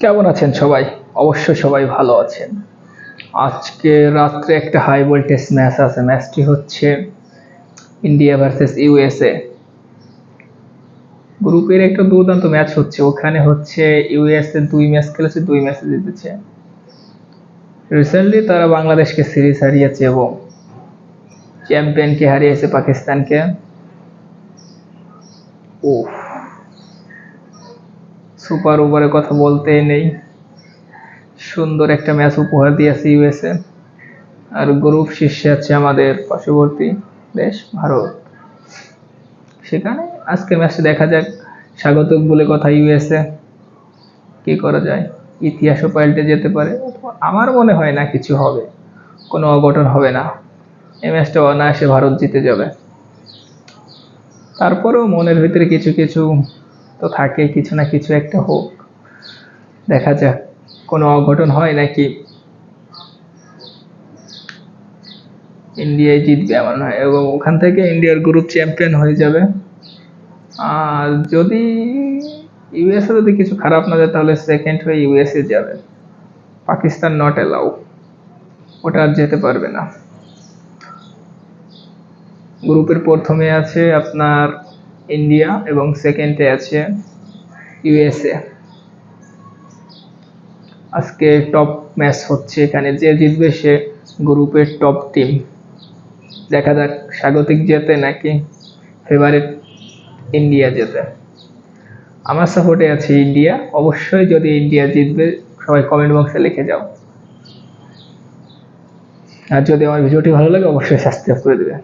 কেমন আছেন সবাই? অবশ্যই সবাই ভালো আছেন। আজকে রাত্রে একটা হাই ভোল্টেজ ম্যাচ আছে। ম্যাচটি হচ্ছে ইন্ডিয়া ভার্সেস ইউএসএ গ্রুপের একটা দুর্দান্ত ম্যাচ হচ্ছে। ওখানে হচ্ছে ইউএসএ দুই ম্যাচ খেলেছে, দুই ম্যাচে জিতেছে। রিসেন্টলি তারা বাংলাদেশকে সিরিজ হারিয়েছে এবং চ্যাম্পিয়নকে হারিয়েছে পাকিস্তানকে। ও সুপার ওভারের কথা বলতেই নেই। সুন্দর একটা ম্যাচ উপহার দিয়েছে ইউএসএ। আর গ্রুপ শীর্ষে আছে আমাদের পার্শ্ববর্তী দেশ ভারত। সেখানে আজকে ম্যাচে দেখা যাক। স্বাগতক বলে কথা ইউএসএ। কি করা যায়? ইতিহাসও পাল্টে যেতে পারে। আমার মনে হয় না কিছু হবে। কোনো অঘটন হবে না। এই ম্যাচটা অনায়াসে ভারত জিতে যাবে। তারপরেও মনের ভিতরে কিছু কিছু তো থাকে কিছু না কিছু একটা হোক। দেখা যাক, কোনো অঘটন হয় নাকি? ইন্ডিয়ায় জিতবে এমন হয় এবং ওখান থেকে ইন্ডিয়ার গ্রুপ চ্যাম্পিয়ন হয়ে যাবে। আর যদি ইউএসএ যদি কিছু খারাপ না যায়, তাহলে সেকেন্ড হয়ে ইউএসএ যাবে। পাকিস্তান নট অ্যালাউ ওটা আর যেতে পারবে না। গ্রুপের প্রথমে আছে আপনার ইন্ডিয়া এবং সেকেন্ডে আছে ইউএসএ আজকে টপ ম্যাচ হচ্ছে এখানে, যে জিতবে সে গ্রুপের টপ টিম দেখা যাক, স্বাগতিক জেতে নাকি ফেভারিট ইন্ডিয়া জেতে। আমার সাপোর্টে আছে ইন্ডিয়া অবশ্যই যদি ইন্ডিয়া জিতবে, সবাই কমেন্ট বক্সে লিখে যাও। আর যদি আমার ভিডিওটি ভালো লাগে, অবশ্যই সাবস্ক্রাইব করে দেবে।